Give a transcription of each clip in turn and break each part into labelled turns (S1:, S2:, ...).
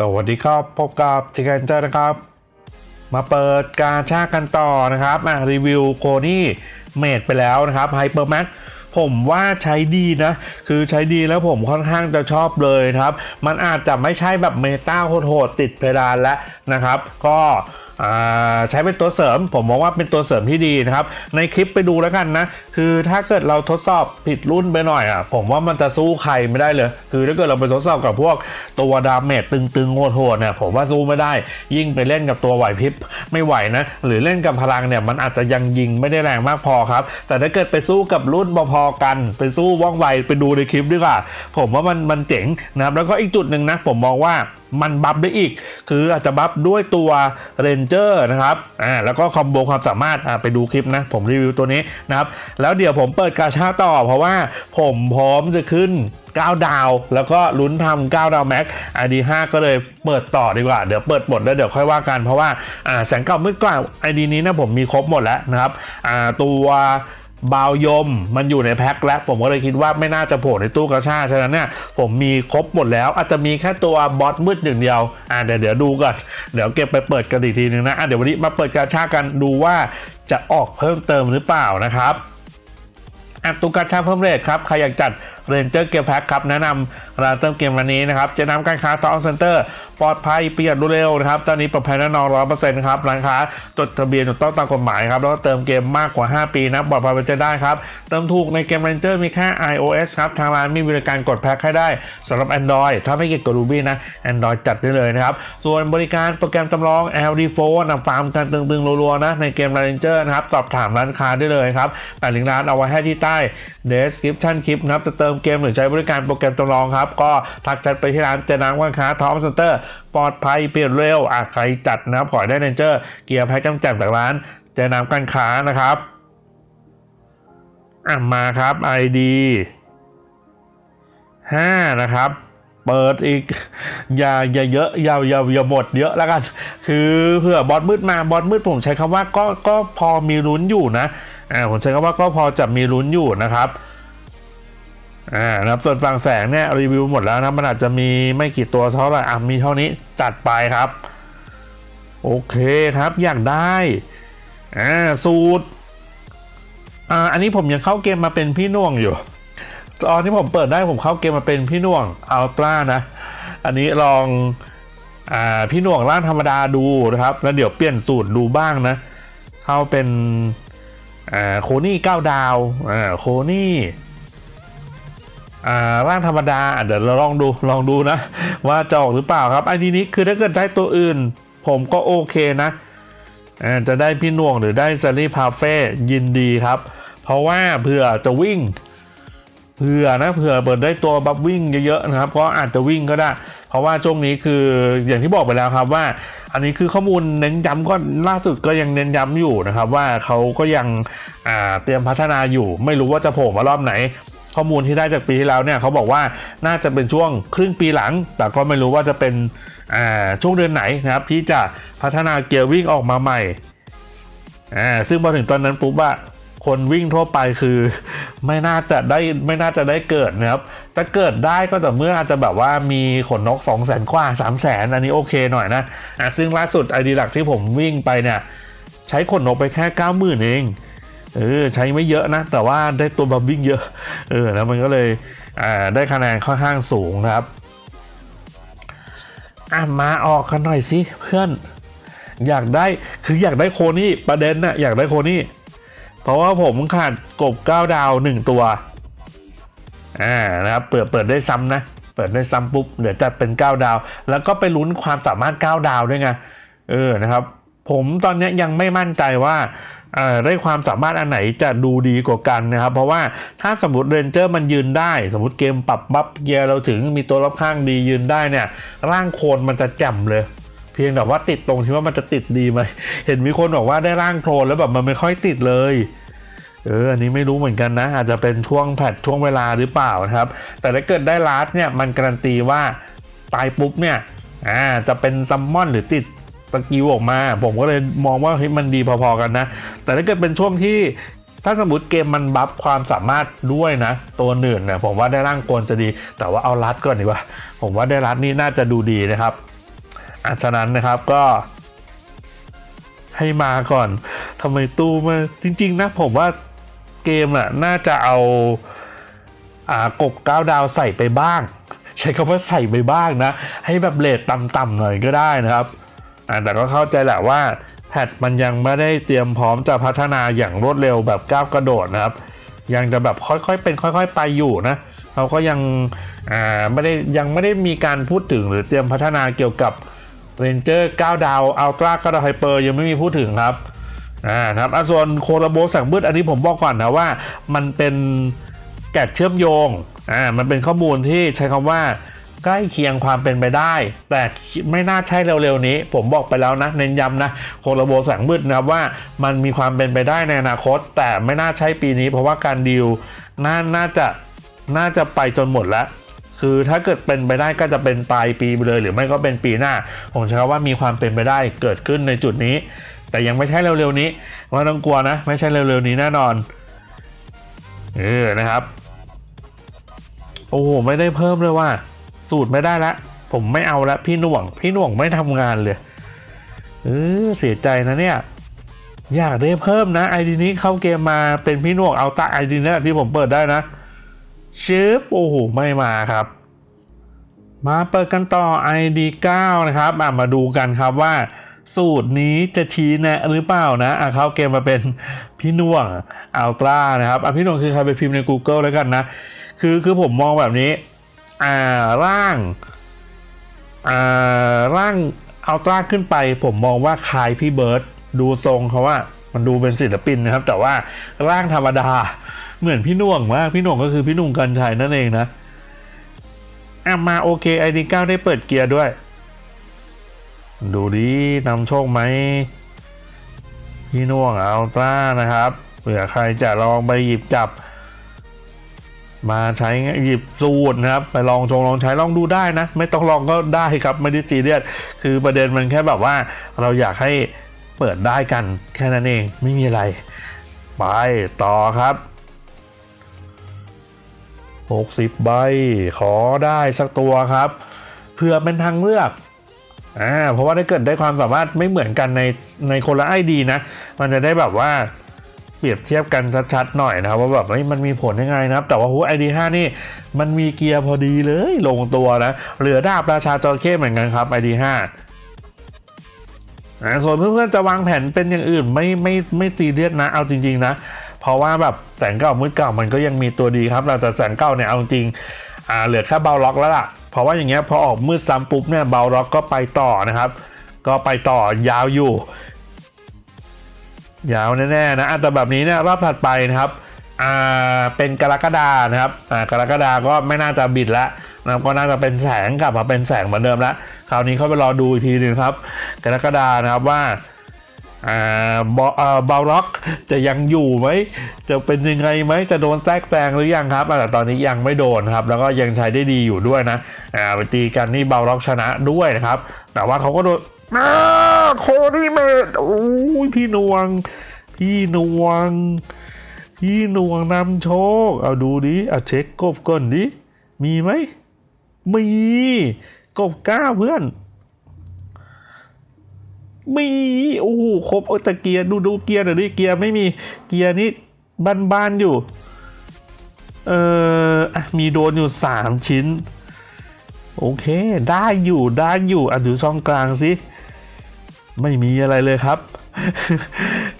S1: สวัสดีครับ พบกับจิกันเจอร์นะครับ มาเปิดการชากันต่อนะครับมารีวิวโคนี่เมดไปแล้วนะครับไฮเปอร์แม็กผมว่าใช้ดีนะ คือใช้ดีแล้วผมค่อนข้างจะชอบเลยครับ มันอาจจะไม่ใช่แบบเมตาโหดๆติดเพดานแล้วนะครับ ก็ ใช้เป็นตัวเสริม ผมมองว่าเป็นตัวเสริมที่ดีนะครับ ในคลิปไปดูแล้วกันนะ คือถ้าเกิดเราทดสอบผิดรุ่นไปหน่อยอะผมว่ามันจะสู้ใครไม่ได้เลย คือถ้าเกิดเราไปทดสอบกับพวกตัวดาเมจตึงๆโหดๆเนี่ยผมว่าสู้ไม่ได้ ยิ่งไปเล่นกับตัวไหวพริบไม่ไหวนะ หรือเล่นกับพลังเนี่ยมันอาจจะยังยิงไม่ได้แรงมากพอครับ แต่ถ้าเกิดไปสู้กับรุ่นพอๆกัน ไปสู้ว่องไวไปดูในคลิปดีกว่า ผมว่ามันมันเจ๋งนะครับแล้วก็อีกจุดหนึ่งนะผมมองว่า มันบัฟได้อีก คืออาจจะบัฟด้วยตัวเรนเจอร์นะครับอ่าแล้วก็คอมโบความสามารถอ่าไปดูคลิปนะ ผมรีวิวตัวนี้นะครับ แล้วเดี๋ยวผมเปิดกาชาต่อ เพราะว่าผมพร้อมจะขึ้น9 ดาว แล้วก็ลุ้นทำ9ดาวแม็กไอดี5ก็เลยเปิดต่อดีกว่า เดี๋ยวเปิดหมดแล้วเดี๋ยวค่อยว่ากันเพราะว่าอ่าแสงเก่ามืดกว่าไอดีนี้นะผมมีครบหมดแล้วนะครับอ่าตัว บาวยมมันอยู่ในแพ็คแล้ว ผมก็เลยคิดว่าไม่น่าจะโผล่ในตู้กระชาฉะนั้นเนี่ยผมมีครบหมดแล้ว อาจจะมีแค่ตัวบอสมืดหนึ่งเดียวอ่าเดี๋ยวเดี๋ยวดูก่อนเดี๋ยวเก็บไปเปิดกันอีกทีนึงนะอะเดี๋ยววันนี้มาเปิดกระชากันดูว่าจะออกเพิ่มเติมหรือเปล่านะครับอะตู้กระชาเพิ่มเรทครับใครอยากจัด เรนเจอร์เกมแพ็คครับแนะนำร้านเติมเกมวันนี้นะครับจะนำการค้าทองเซ็นเตอร์ปลอดภัยเปลี่ยนรวดเร็วนะครับตอนนี้ปลอดภัยแน่นอนร้อยเปอร์เซ็นต์ครับร้านค้าจดทะเบียนถูกต้องตามกฎหมายครับแล้วก็เติมเกมมากกว่า 5 ปีนะปลอดภัยเป็นจะได้ครับเติมถูกในเกมเรนเจอร์มีแค่ iOS ครับทางร้านมีบริการกดแพ็คให้ได้สำหรับ Android ถ้าไม่เกี่ยวกับ Ruby นะ Android จัดได้เลยนะครับส่วนบริการโปรแกรมจำลอง LD4 นะฟาร์มกันตึงๆรัวๆนะในเกม Ranger นะครับสอบถามร้านค้าได้เลยครับแต่ลิงก์ร้านเอาไว้ให้ที่ใต้ description คลิปนะครับจะเติมเกมหรือใช้บริการโปรแกรมจำลองครับ ก็ทักแชทไปที่ร้านเจนังวันค้าทอมเซ็นเตอร์ปลอดภัยเปลี่ยนเร็วอะใครจัดนะครับขอได้เนเจอร์ เกียร์แพ็คจำแจกจากร้านเจนังการค้านะครับอะมาครับ ID 5 นะครับ เปิดอีก อย่าอย่าเยอะอย่าอย่าอย่าหมดเยอะแล้วกัน คือเผื่อบอสมืดมาบอสมืดผมใช้คำว่าก็ก็พอมีลุ้นอยู่นะอ่าผมใช้คำว่าก็พอจะมีลุ้นอยู่นะครับ อ่านะครับส่วนฝั่งแสงเนี่ยรีวิวหมดแล้วนะมันอาจจะมีไม่กี่ตัวเท่าไหร่อะมีเท่านี้จัดไปครับ โอเคครับอยากได้อ่าสูตรอ่าอันนี้ผมยังเข้าเกมมาเป็นพี่น่วงอยู่ ตอนที่ผมเปิดได้ผมเข้าเกมมาเป็นพี่น่วงอัลตร้านะ อันนี้ลองอ่าพี่น่วงร่างธรรมดาดูนะครับ แล้วเดี๋ยวเปลี่ยนสูตรดูบ้างนะ เข้าเป็นอ่าโคนี่เก้าดาวอ่าโคนี่ ร่างธรรมดาเดี๋ยวเราลองดูลองดูนะ ว่าจะออกหรือเปล่าครับ อันนี้นี้คือถ้าเกิดได้ตัวอื่น ผมก็โอเคนะอ่าจะได้พี่น่วงหรือได้ซารีพาเฟ่ยินดีครับ เพราะว่าเผื่อจะวิ่งเผื่อนะเผื่อเปิดได้ตัวบัฟวิ่งเยอะๆนะครับเพราะอาจจะวิ่งก็ได้ เพราะว่าช่วงนี้คืออย่างที่บอกไปแล้วครับว่า อันนี้คือข้อมูลเน้นย้ำก็ล่าสุดก็ยังเน้นย้ำอยู่นะครับ ว่าเขาก็ยังอ่าเตรียมพัฒนาอยู่ ไม่รู้ว่าจะโผล่มารอบไหน ข้อมูลที่ได้จากปีที่แล้วเนี่ยเขาบอกว่าน่าจะเป็นช่วงครึ่งปีหลัง แต่ก็ไม่รู้ว่าจะเป็นอ่าช่วงเดือนไหนนะครับที่จะพัฒนาเกียร์วิ่งออกมาใหม่อ่าซึ่งพอถึงตอนนั้นปุ๊บอะคนวิ่งทั่วไปคือไม่น่าจะได้ไม่น่าจะได้เกิดนะครับถ้าเกิดได้ก็แต่เมื่ออาจจะแบบว่ามีขนนก 2 0 0 0 0 0กว่า 3 0 0 0 0 0อันนี้โอเคหน่อยนะอะซึ่งล่าสุดไอดีหลักที่ผมวิ่งไปเนี่ยใช้ขนนกไปแค่ 90,000 เอง เออใช้ไม่เยอะนะ แต่ว่าได้ตัวบัมวิ่งเยอะ เออแล้วมันก็เลยอ่าได้คะแนนค่อนข้างสูงนะครับอะมาออกกันหน่อยสิเพื่อน อยากได้คืออยากได้โคนี่ประเด็นน่ะอยากได้โคนี่เพราะว่าผมขาดกบ9ดาว 1 ตัวอ่านะครับเปิดเปิดได้ซ้ำนะ เปิดได้ซ้ำปุ๊บเดี๋ยวจัดเป็น 9 ดาว แล้วก็ไปลุ้นความสามารถ 9 ดาวด้วยไงเออนะครับ ผมตอนนี้ยังไม่มั่นใจว่า ได้ความสามารถอันไหนจะดูดีกว่ากันนะครับ เพราะว่าถ้าสมมติเรนเจอร์มันยืนได้ สมมติเกมปรับบัฟเกียร์เราถึงมีตัวรอบข้างดียืนได้เนี่ย ร่างโคนมันจะแจ่มเลยเพียงแต่ว่าติดตรงที่ว่ามันจะติดดีไหม เห็นมีคนบอกว่าได้ร่างโคลนแล้วแบบมันไม่ค่อยติดเลย เออ อันนี้ไม่รู้เหมือนกันนะ อาจจะเป็นช่วงแพทช่วงเวลาหรือเปล่านะครับ แต่ถ้าเกิดได้ลาสเนี่ยมันการันตีว่าตายปุ๊บเนี่ย อ่า จะเป็นซัมมอนหรือติด ตะกิวออกมา ผมก็เลยมองว่าเฮ้ยมันดีพอๆกันนะ แต่ถ้าเกิดเป็นช่วงที่ถ้าสมมติเกมมันบัฟความสามารถด้วยนะ ตัวหนึ่งเนี่ยผมว่าได้ร่างโกนจะดี แต่ว่าเอาลัดก่อนดีกว่า ผมว่าได้ลัดนี่น่าจะดูดีนะครับอะฉะนั้นนะครับก็ให้มาก่อนทำไมตู้มาจริง ๆ นะ ผมว่าเกมอะน่าจะเอาอ่ากบก้าวดาวใส่ไปบ้าง ใช้คำว่าใส่ไปบ้างนะ ให้แบบเลทต่ำๆหน่อยก็ได้นะครับ แต่ก็เข้าใจแหละว่าแพทมันยังไม่ได้เตรียมพร้อมจะพัฒนาอย่างรวดเร็วแบบก้าวกระโดดนะครับ ยังจะแบบค่อยๆเป็นค่อย ๆ ไปอยู่นะเขาก็ยังไม่ได้ยังไม่ได้มีการพูดถึงหรือเตรียมพัฒนาเกี่ยวกับเรนเจอร์9ดาวอัลตร้า9ดาวไฮเปอร์ยังไม่มีพูดถึงครับอ่าครับอส่วนโคโรโบแสงมืดอันนี้ผมบอกก่อนนะว่ามันเป็นแกะเชื่อมโยงอ่ามันเป็นข้อมูลที่ใช้คำว่า ใกล้เคียงความเป็นไปได้ แต่ไม่น่าใช่เร็วๆนี้ ผมบอกไปแล้วนะ เน้นย้ำนะโคโรโบแสงมืดนะครับว่ามันมีความเป็นไปได้ในอนาคต แต่ไม่น่าใช่ปีนี้ เพราะว่าการดีลน่าน่าจะน่าจะไปจนหมดแล้วคือถ้าเกิดเป็นไปได้ก็จะเป็นปลายปีไปเลย หรือไม่ก็เป็นปีหน้า ผมใช้คำว่ามีความเป็นไปได้เกิดขึ้นในจุดนี้ แต่ยังไม่ใช่เร็วๆนี้ไม่ต้องกลัวนะ ไม่ใช่เร็วๆนี้แน่นอนเออนะครับ โอ้โหไม่ได้เพิ่มเลยว่า สูตรไม่ได้ละ ผมไม่เอาละพี่หน่วง พี่หน่วงไม่ทำงานเลยเออเสียใจนะเนี่ย อยากได้เพิ่มนะไอดีนี้เข้าเกมมาเป็นพี่หน่วงเอาตาไอดีนี้ที่ผมเปิดได้นะชิปโอ้โหไม่มาครับ มาเปิดกันต่อ ID 9 นะครับมาดูกันครับว่า สูตรนี้จะชี้แนะหรือเปล่านะอะเข้าเกมมาเป็นพี่น่วงอัลตร้านะครับอะพี่น่วงคือใครไปพิมพ์ใน Google แล้วกันนะ คือคือผมมองแบบนี้ อ่าร่างอ่าร่างอัลตร้าขึ้นไป ผมมองว่าคล้ายพี่เบิร์ดดูทรงเขาว่ามันดูเป็นศิลปินนะครับ แต่ว่าร่างธรรมดาเหมือนพี่หน่วงมากพี่หน่วงก็คือพี่นุ่มกันชัยนั่นเองนะอะมาโอเคไอดีเก้าได้เปิดเกียร์ด้วย ดูดินำโชคไหมพี่หน่วงอัลตร้านะครับเผื่อใครจะลองไปหยิบจับ มาใช้หยิบสูตรนะครับไปลองชงลองใช้ลองดูได้นะ ไม่ต้องลองก็ได้ครับไม่ได้ซีเรียสคือประเด็นมันแค่แบบว่า เราอยากให้เปิดได้กันแค่นั้นเองไม่มีอะไร ไปต่อครับ60ใบขอได้สักตัวครับเพื่อเป็นทางเลือกอ่าเพราะว่าถ้าเกิดได้ความสามารถไม่เหมือนกันในในคนละไอดีนะ มันจะได้แบบว่า เปรียบเทียบกันชัดๆหน่อยนะครับว่าแบบเฮ้มันมีผลยังไงนะครับ แต่ว่าหัวไอดีห้านี่มันมีเกียร์พอดีเลยลงตัวนะเหลือดาบราชาจระเข้เหมือนกันครับไอดีห้าอ่าส่วนเพื่อนๆจะวางแผนเป็นอย่างอื่นไม่ไม่ไม่ซีเรียสนะเอาจริง ๆ นะ เพราะว่าแบบแสงเก่ามืดเก่ามันก็ยังมีตัวดีครับแต่แสงเก่าเนี่ยเอาจริงอ่าเหลือแค่เบาล็อกแล้วล่ะเพราะว่าอย่างเงี้ยพอออกมืดซ้ำปุ๊บเนี่ยเบาล็อกก็ไปต่อนะครับ ก็ไปต่อยาวอยู่ ยาวแน่ๆนะอะแต่แบบนี้เนี่ยรอบถัดไปนะครับอ่าเป็นกรกฎานะครับอ่ากรกฎาก็ไม่น่าจะบิดล้วนะก็น่าจะเป็นแสงกลับมาเป็นแสงเหมือนเดิมล้วคราวนี้เขาไปรอดูอีกทีหนึงครับ กรกฎานะครับว่าอ่าบออ่าบาล็อกจะยังอยู่ไหม จะเป็นยังไงไหม จะโดนแทรกแซงหรือยังครับ แต่ตอนนี้ยังไม่โดนครับ แล้วก็ยังใช้ได้ดีอยู่ด้วยนะอ่าไปตีกันนี่บาล็อกชนะด้วยนะครับ แต่ว่าเขาก็โดน มาโคนี่เมดโอ้ยพี่นวง พี่นวง พี่นวงนำโชค เอาดูดิเอาเช็คกบก่อนดิ มีไหม มี กบก้าเพื่อน มี โอ้โหครบเออแต่เกียร์ดูดูเกียร์หน่อยดิ เกียร์ไม่มี เกียร์นี่บานๆอยู่ เอออะมีโดนอยู่สามชิ้น โอเค ได้อยู่ ได้อยู่อะดูช่องกลางสิ ไม่มีอะไรเลยครับ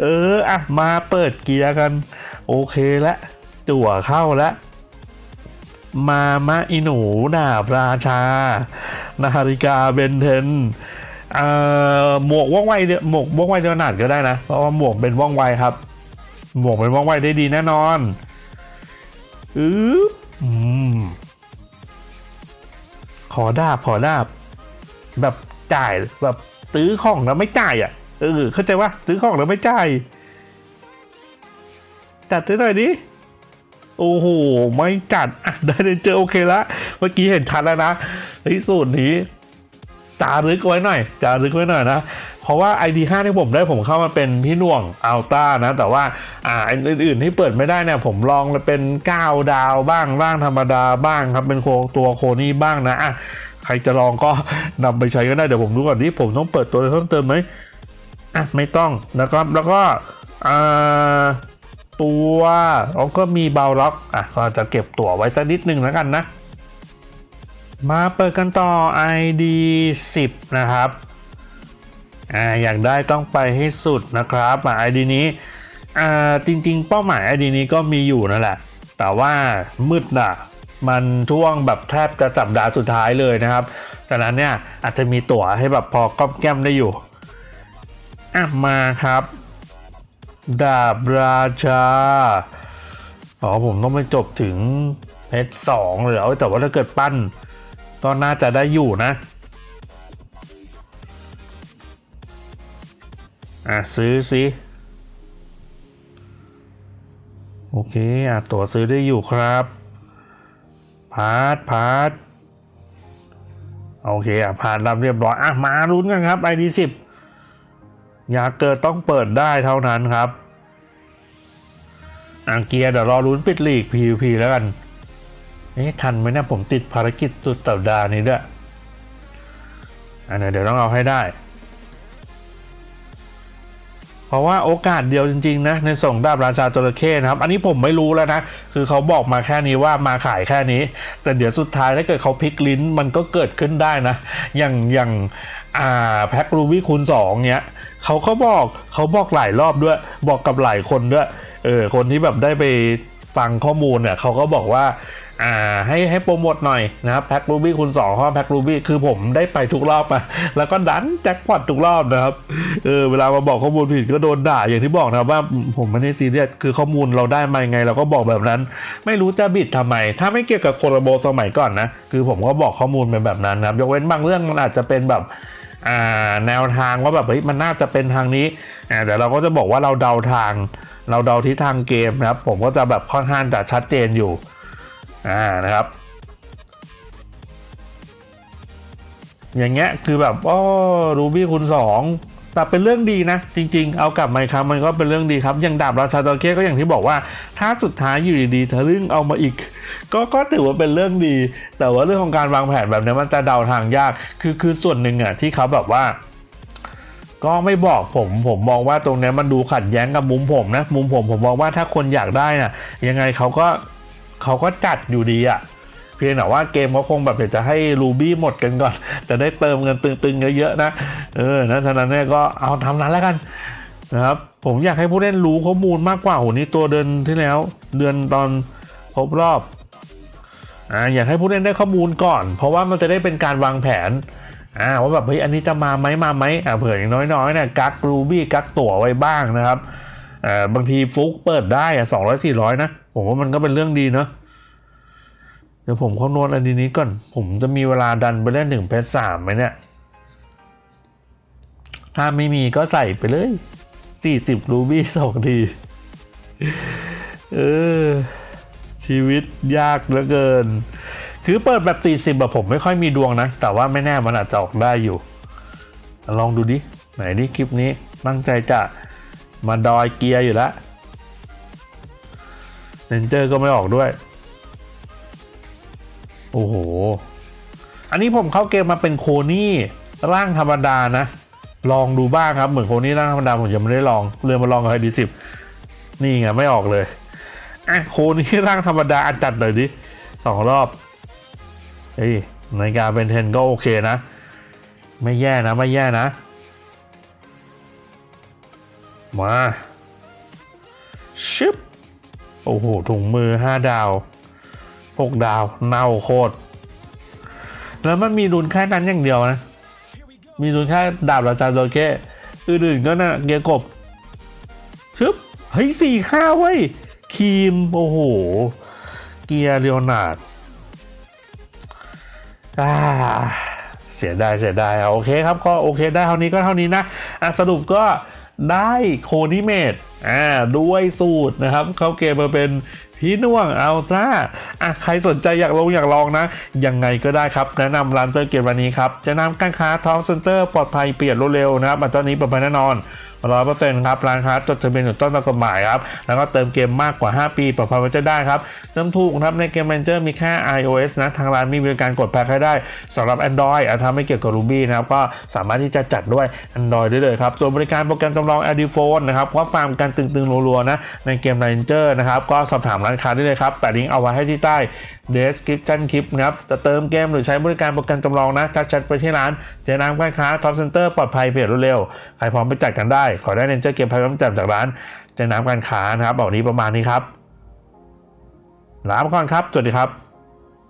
S1: เอออะมาเปิดเกียร์กัน โอเคแล้วจั่วเข้าแล้วมามะอิหนูดาบราชา นาฬิกาเบนเทนเอ่อหมวกว่องไวเดียหมวกว่องไวเดียวหนาดก็ได้นะ เพราะว่าหมวกเป็นว่องไวครับ หมวกเป็นว่องไวได้ดีแน่นอนอืออืมขอดาบขอดาบ แบบจ่ายแบบ ซื้อของแล้วไม่จ่ายอะเออเข้าใจว่าซื้อของแล้วไม่จ่ายจัดให้หน่อยดิโอ้โห ไม่จัดอะได้เลยเจอโอเคละเมื่อกี้เห็นชัดแล้วนะไอ้สูตรนี้จารึกไว้หน่อยจารึกไว้หน่อยนะ เพราะว่า ID 5 ที่ผมได้ผมเข้ามาเป็นพี่น่วงอัลต้านะ แต่ว่าอ่าอันอื่นๆที่เปิดไม่ได้เนี่ยผมลองเป็น 9 ดาวบ้างร่างธรรมดาบ้างครับ เป็นโคตัวโคนี่บ้างนะอะ ใครจะลองก็นำไปใช้ก็ได้ เดี๋ยวผมดูก่อนที่ผมต้องเปิดตัวเพิ่มเติมไหมอะไม่ต้องนะครับ แล้วก็ตัวอ๋อก็มีเบาล็อกอะก็จะเก็บตั๋วไว้สักนิดนึงแล้วกันนะ มาเปิดกันต่อ ID 10 นะครับอ่าอยากได้ต้องไปให้สุดนะครับอ่า ID นี้อ่าจริง ๆ เป้าหมาย ID นี้ก็มีอยู่นั่นแหละ แต่ว่ามืดอะ มันช่วงแบบแทบจะสัปดาห์สุดท้ายเลยนะครับดังนั้นเนี่ยอาจจะมีตั๋วให้แบบพอก้อมแก้มได้อยู่อะมาครับ ดาบราชา อ๋อผมต้องไปจบถึง H2 เลยเหรอแต่ว่าถ้าเกิดปั้นก็น่าจะได้อยู่นะ อะซื้อสิโอเค อะตั๋วซื้อได้อยู่ครับ พาร์ทพาร์ทโอเคอะผ่านรับเรียบร้อยอะมาลุ้นกันครับ ID 10อยากเกิดต้องเปิดได้เท่านั้นครับอะเกียร์เดี๋ยวรอลุ้นปิดลีก PVP แล้วกันเอ๊ะทันไหมเนะผมติดภารกิจตุดสัปดานี้ด้วยอันนี้เดี๋ยวต้องเอาให้ได้ เพราะว่าโอกาสเดียวจริงๆนะในส่งดาบราชาจระเข้นะครับ อันนี้ผมไม่รู้แล้วนะ คือเขาบอกมาแค่นี้ว่ามาขายแค่นี้ แต่เดี๋ยวสุดท้ายถ้าเกิดเขาพลิกลิ้นมันก็เกิดขึ้นได้นะ อย่างอย่างอ่าแพ็ครูบี้คูณ2เนี้ยเขาก็บอกเขาบอกหลายรอบด้วย บอกกับหลายคนด้วยเออคนที่แบบได้ไปฟังข้อมูลเนี่ยเขาก็บอกว่า อ่าให้ให้โปรโมทหน่อยนะครับแพ็ครูบี้คูณ2เพราะแพ็ครูบี้คือผมได้ไปทุกรอบมาแล้วก็ดันแจ็คพอตทุกรอบนะครับเออเวลามาบอกข้อมูลผิดก็โดนด่าอย่างที่บอกนะว่าผมไม่ได้ซีเรียสคือข้อมูลเราได้มายังไง เราก็บอกแบบนั้น ไม่รู้จะบิดทำไม ถ้าไม่เกี่ยวกับโคโรโบสมัยก่อนนะคือผมก็บอกข้อมูลเป็นแบบนั้นนะครับยกเว้นบางเรื่องมันอาจจะเป็นแบบอ่าแนวทางว่าแบบเฮ้ยมันน่าจะเป็นทางนี้อ่าแต่เราก็จะบอกว่าเราเดาทาง เราเดาทิศทางเกมนะครับ ผมก็จะแบบค่อนข้างจะชัดเจนอยู่ อ่านะครับ อย่างเงี้ยคือแบบอ๋อรูบี้คูณสองแต่เป็นเรื่องดีนะ จริง ๆ เอากลับมาครับมันก็เป็นเรื่องดีครับ อย่างดาบราชาตอเก้ก็อย่างที่บอกว่า ถ้าสุดท้ายอยู่ดีๆทะลึ่งเอามาอีก ก็ก็ถือว่าเป็นเรื่องดี แต่ว่าเรื่องของการวางแผนแบบนี้มันจะเดาทางยาก คือคือส่วนหนึ่งอะที่เขาแบบว่า ก็ไม่บอกผมผมมองว่าตรงนี้มันดูขัดแย้งกับมุมผมนะ มุมผมผมมองว่าถ้าคนอยากได้น่ะ ยังไงเขาก็ เขาก็จัดอยู่ดีอะเพียงแต่ว่าเกมเขาคงแบบเดี๋ยวจะให้รูบี้หมดกันก่อน จะได้เติมเงินตึงๆเยอะๆนะ เออนะฉะนั้นเนี่ยก็เอาทำนั้นแล้วกันนะครับผมอยากให้ผู้เล่นรู้ข้อมูลมากกว่าโหนี่ตัวเดือนที่แล้ว เดือนตอนครบรอบอ่าอยากให้ผู้เล่นได้ข้อมูลก่อน เพราะว่ามันจะได้เป็นการวางแผนอ่าว่าแบบเฮ้ยอันนี้จะมาไหมมาไหมอ่าเผื่ออย่างน้อยๆเนี่ยกักรูบี้กักตั๋วไว้บ้างนะครับ บางทีฟุกเปิดได้อะสองร้อยสี่ร้อยนะ ผมว่ามันก็เป็นเรื่องดีเนาะเดี๋ยวผมคำนวณอันนี้ก่อน ผมจะมีเวลาดันไปเล่นถึงเพชรสามไหมเนี่ย ถ้าไม่มีก็ใส่ไปเลยสี่สิบรูบี้สองที เออ ชีวิตยากเหลือเกิน คือเปิดแบบ 40แบบผมไม่ค่อยมีดวงนะ แต่ว่าไม่แน่มันอาจจะออกได้อยู่ ลองดูดิ ไหนดิคลิปนี้ตั้งใจจะ มาดอยเกียร์อยู่แล้วเรนเจอร์ก็ไม่ออกด้วย โอ้โห อันนี้ผมเข้าเกมมาเป็นโคนี่ร่างธรรมดานะ ลองดูบ้างครับ เหมือนโคนี่ร่างธรรมดาผมยังไม่ได้ลองเรือมาลองกับไฮดีสิบนี่ไงไม่ออกเลยอะโคนี่ร่างธรรมดาอันจัดหน่อยดิสองรอบเฮ้ยในการเป็นเทนก็โอเคนะ ไม่แย่นะไม่แย่นะ มาชิปโอ้โห ถุงมือ 5 ดาว 6 ดาว เน่าโคตร แล้วมันมีรุนแค่นั้นอย่างเดียวนะ มีรุนแค่ดาบราชาโดเก้อื่นๆก็น่ะเกียร์กบชึบเฮ้ยสี่ข้าเว้ยครีม โอ้โห เกียร์เรียวนาดอ่าเสียดายเสียดายโอเคครับ ก็โอเคได้เท่านี้ก็เท่านี้นะอะสรุปก็ ได้โคนิเมตอ่าด้วยสูตรนะครับ เขาเกมมาเป็นพี่น่วงอัลตร้าอะใครสนใจอยากลงอยากลองนะ ยังไงก็ได้ครับ แนะนำร้านเตอร์เกมวันนี้ครับ จะนำการค้าท้องเซ็นเตอร์ปลอดภัยเปลี่ยนรวดเร็วนะครับอันตอนนี้ปลอดภัยแน่นอน ร้อยเปอร์เซ็นต์ครับร้านค้าจดทะเบียนถูกต้องตามกฎหมายครับแล้วก็เติมเกมมากกว่า 5 ปีปลอดภัยไว้ใจได้ครับเติมถูกครับในเกม Manager มีแค่ iOS นะทางร้านมีบริการกดแพ็คให้ได้สำหรับ Android อะถ้าไม่เกี่ยวกับ Ruby นะครับก็สามารถที่จะจัดด้วย Android ได้เลยครับส่วนบริการโปรแกรมจำลอง a d p h o n e นะครับว่าฟาร์มกันตึงๆรัวๆนะในเกม Ranger นะครับก็สอบถามร้านค้าได้เลยครับแปะลิงก์เอาไว้ให้ที่ใต้ description คลิปนะครับ จะเติมเกมหรือใช้บริการโปรแกรมจำลองนะทักแชทไปที่ร้าน เจน้ำการค้า Top Center ปลอดภัยเพจรวดเร็ว ใครพร้อมไปจัดกันได้ ขอได้เน้นเจอร์เกมพายความจำจากร้าน เจน้ำการค้านะครับเอานี้ประมาณนี้ครับลาไปก่อนครับ สวัสดีครับ